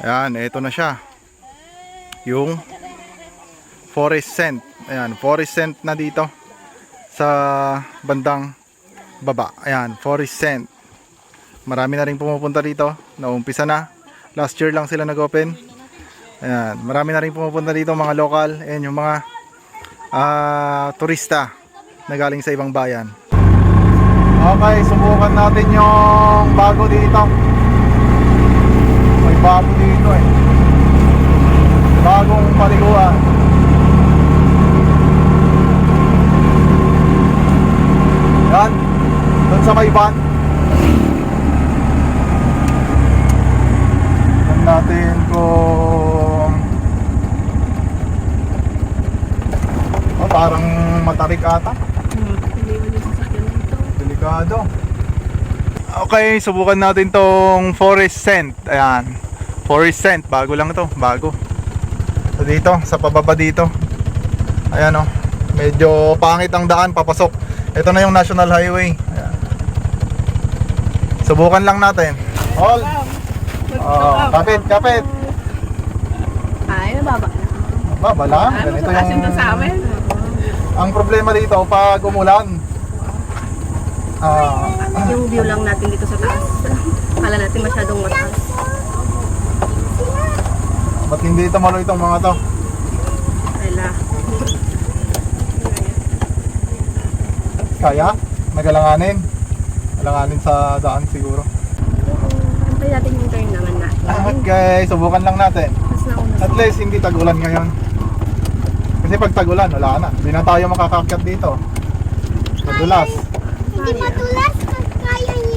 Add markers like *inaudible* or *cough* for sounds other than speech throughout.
Ayan, ito na siya. Yung forest scent. Ayan, forest scent na dito sa bandang baba. Ayan, forest scent. Marami na rin pumupunta dito. Naumpisa na. Last year lang sila nag-open. Ayan, marami na rin pumupunta dito mga local. Ayan, yung mga ah, turista na galing sa ibang bayan. Okay, subukan natin yung bago dito. Bago dito eh. Bagong paliguan. Yan. Doon sa may van. Tignan natin kung... Oh, parang matarik ata. Delikado. Okay, subukan natin tong forest scent. Ayan. Forest scent. Bago lang to. Bago. So dito, sa pababa dito. Ayan oh. Medyo pangit ang daan papasok. Ito na yung National Highway. Ayan. Subukan lang natin. Hold. Oh, kapit, kapit. Ay, nababa na. Baba lang. Ganito yung... sa amin. Ang problema dito, pag umulan. Ah, Yung view lang natin dito sa taas. Kala natin masyadong mataas. Ba't hindi tumalo itong mga to? Wala. Kaya? Nagalanganin? Alanganin sa daan siguro. Antay natin yung turn naman na. Okay, subukan lang natin. Mas At least hindi tagulan ngayon. Kasi pag tagulan, wala na. Hindi na tayo makakakyat dito. Madulas. Hindi matulas kaya ni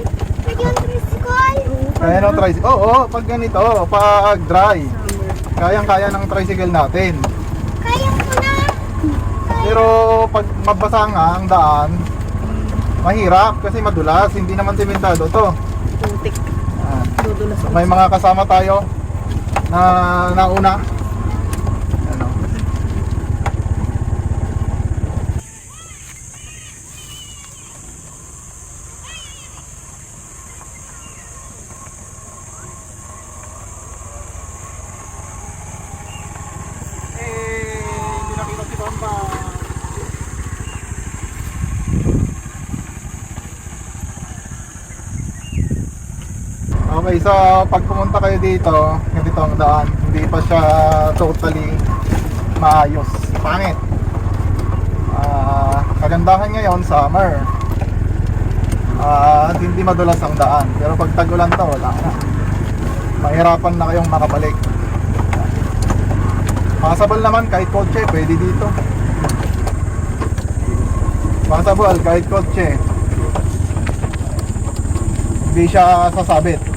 yung tricycle. Kaya ng tricycle. Oo, oh, pag ganito, pag dry. Kayang-kaya ng tricycle natin. Kaya ko na. Pero pag mabasa nga ang daan, mahirap kasi madulas. Hindi naman sementado to. Putik. Ah, Dudulas may mga kasama tayo na nauna. Okay, so pag pumunta kayo dito, ganito ang daan, hindi pa siya totally maayos. Pangit. Ah, kagandahan ngayon, summer. At hindi madulas ang daan. Pero pag tagulan to, wala na. Mahirapan na kayong makabalik. Possible naman kahit kotse, pwede dito. Possible kahit kotse. Hindi siya sasabit.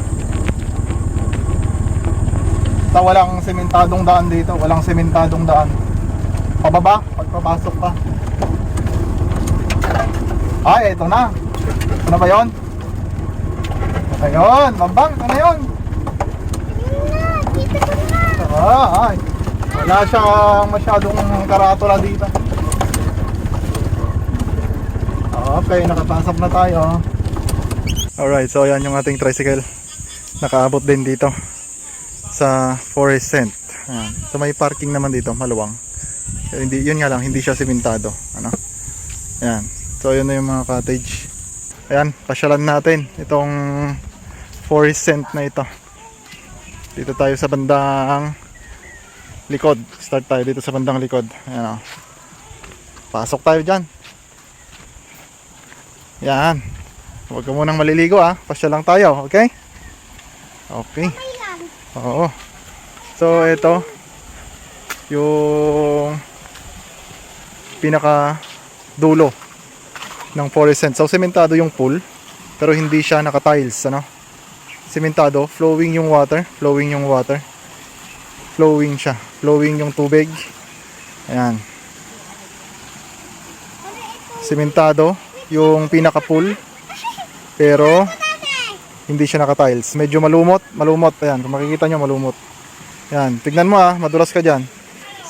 Sa walang sementadong daan dito, walang sementadong daan. Pababa, pagpapasok ka. Ay, ito na. Ito na ba yun? Ito yun, bambang, ito na yun. Yun na, na. Ah, ay. Wala siyang masyadong karatula dito. Okay, nakapasok na tayo. Alright, so yan yung ating tricycle. Nakaabot din dito sa Forest Scent. Ayan. So may parking naman dito, maluwang. So, hindi, yun nga lang, hindi siya simentado. Ano? Ayan. So yun na yung mga cottage. Ayan, pasyalan natin itong Forest Scent na ito. Dito tayo sa bandang likod. Start tayo dito sa bandang likod. Ayan o. Pasok tayo dyan. Yan. Huwag ka munang maliligo ah. Pasya lang tayo, okay? Okay. Oo. So, ito. Yung pinaka dulo ng fluorescent. So, sementado yung pool. Pero hindi siya naka-tiles, ano? Sementado, flowing yung water. Flowing yung water. Flowing siya. Flowing yung tubig. Ayan. Sementado yung pinaka pool. Pero hindi siya naka-tiles. Medyo malumot, malumot. Ayan, kung makikita nyo, malumot. Ayan, tignan mo ah, madulas ka dyan.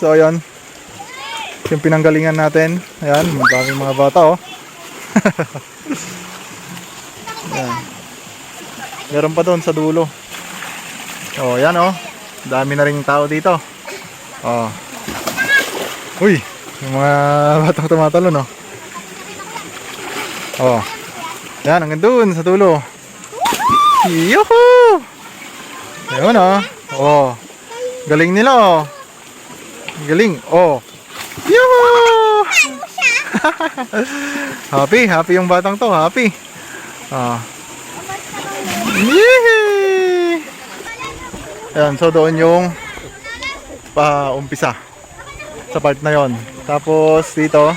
So, ayan. Yung pinanggalingan natin. Ayan, madaming mga bata oh. *laughs* ayan. Meron pa doon sa dulo. Oh, ayan oh. Dami na rin tao dito. Oh. Uy, yung mga *laughs* batang tumatalo, no? Oh. Yan, hanggang doon sa dulo. Yuhu! Ayun, oh. Oh. Galing nila, oh. Galing, oh. Yuhu! *laughs* happy, happy yung batang to, happy. Ah. Yee! Ayan, so doon yung pa-umpisa sa part na yon. Tapos dito,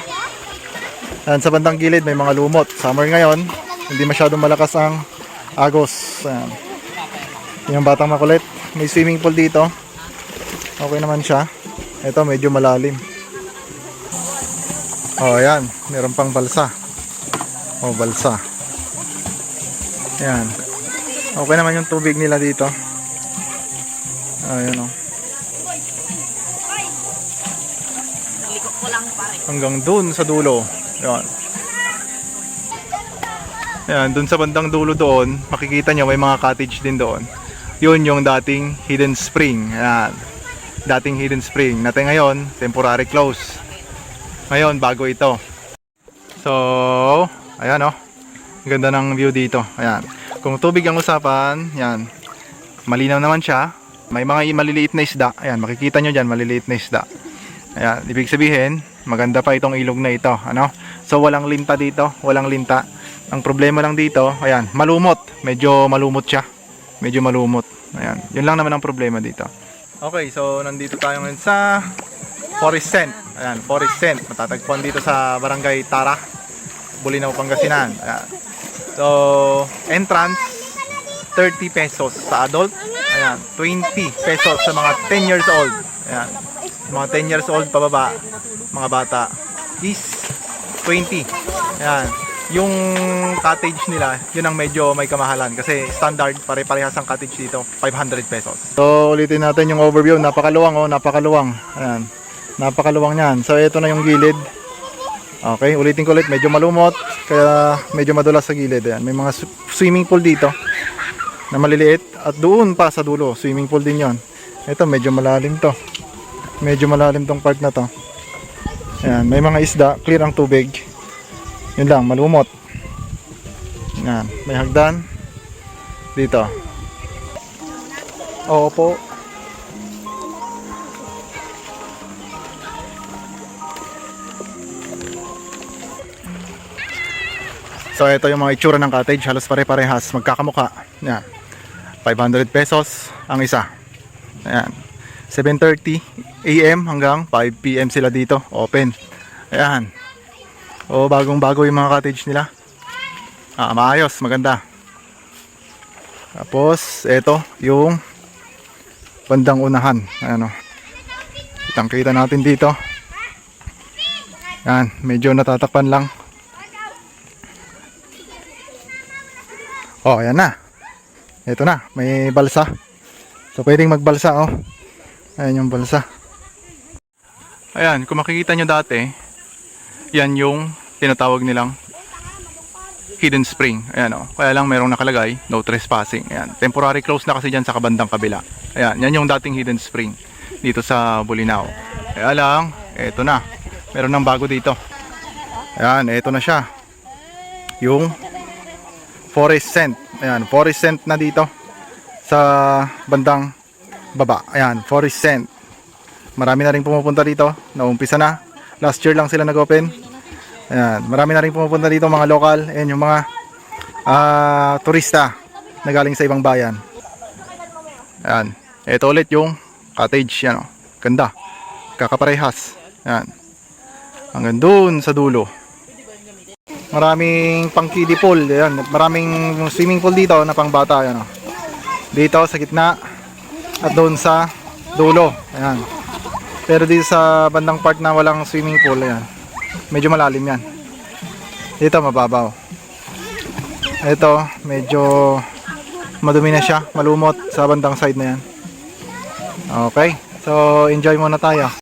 ayan, sa bandang gilid may mga lumot. Summer ngayon, hindi masyadong malakas ang agos. Ayan. Yung batang makulit. May swimming pool dito. Okay naman siya. Ito medyo malalim. Oh, ayan. Meron pang balsa. Oh, balsa. Ayan. Okay naman yung tubig nila dito. Ayan oh. Hanggang dun sa dulo. Ayan. Ayan, dun sa bandang dulo doon, makikita nyo may mga cottage din doon. Yun yung dating hidden spring. Ayan. Dating hidden spring. Natin ngayon, temporary close. Ngayon, bago ito. So, ayan oh. Ganda ng view dito. Ayan. Kung tubig ang usapan, yan. Malinaw naman siya. May mga maliliit na isda. Ayan, makikita nyo dyan, maliliit na isda. Ayan, ibig sabihin, maganda pa itong ilog na ito. Ano? So, walang linta dito. Walang linta. Ang problema lang dito, ayan, malumot. Medyo malumot siya. Medyo malumot. Ayan, yun lang naman ang problema dito. Okay, so nandito tayo ngayon sa Forest Scent. Ayan, Forest Scent. Matatagpuan dito sa Barangay Tara, Bulinaw, Pangasinan. Ayan. So, entrance 30 pesos sa adult. Ayan, 20 pesos sa mga 10 years old. Ayan. Mga 10 years old pababa, mga bata is 20. Ayan. Yung cottage nila, yun ang medyo may kamahalan kasi standard pare-parehas ang cottage dito, 500 pesos. So, ulitin natin yung overview. Napakaluwang oh, napakaluwang. Ayan. Napakaluwang niyan. So, ito na yung gilid. Okay, ulitin ko ulit. Medyo malumot, kaya medyo madulas sa gilid. Ayan. May mga sw- swimming pool dito na maliliit. At doon pa sa dulo, swimming pool din yon. Ito, medyo malalim to. Medyo malalim tong part na to. Ayan, may mga isda, clear ang tubig. Yun lang, malumot. Ayan, may hagdan. Dito. Oo po. So ito yung mga itsura ng cottage, halos pare-parehas, magkakamukha. Yan. 500 pesos ang isa. Ayan. 7.30 AM hanggang 5 PM sila dito, open. Ayan. O bagong bago yung mga cottage nila. Ah, maayos, maganda. Tapos, ito yung bandang unahan. Ayan o. Kitang kita natin dito. Yan, medyo natatapan lang. Oh, ayan na. Ito na, may balsa. So, pwedeng magbalsa, oh. Ayan yung balsa. Ayan, kung makikita nyo dati, yan yung tinatawag nilang hidden spring. Ayan, oh. Kaya lang merong nakalagay, no trespassing. Ayan, temporary close na kasi dyan sa kabandang kabila. Ayan, yan yung dating hidden spring dito sa Bulinaw. Kaya lang, eto na. Meron ng bago dito. Ayan, eto na siya. Yung forest scent. Ayan, forest scent na dito sa bandang baba. Ayan, forest scent. Marami na rin pumupunta dito. Naumpisa na. Last year lang sila nag-open. Ayan, marami na rin pumupunta dito mga local. Ayan, yung mga ah, turista na galing sa ibang bayan. Ayan, ito ulit yung cottage. Yan, oh. Ganda. Kakaparehas. Ayan. Hanggang dun sa dulo. Maraming pang kiddie pool. Ayan. Maraming swimming pool dito na pang bata. Ayan, oh. Dito sa gitna. At doon sa dulo. Ayan. Pero dito sa bandang part na walang swimming pool. Ayan. Medyo malalim yan. Dito mababaw. Ito medyo madumi na siya. Malumot sa bandang side na yan. Okay. So enjoy muna tayo.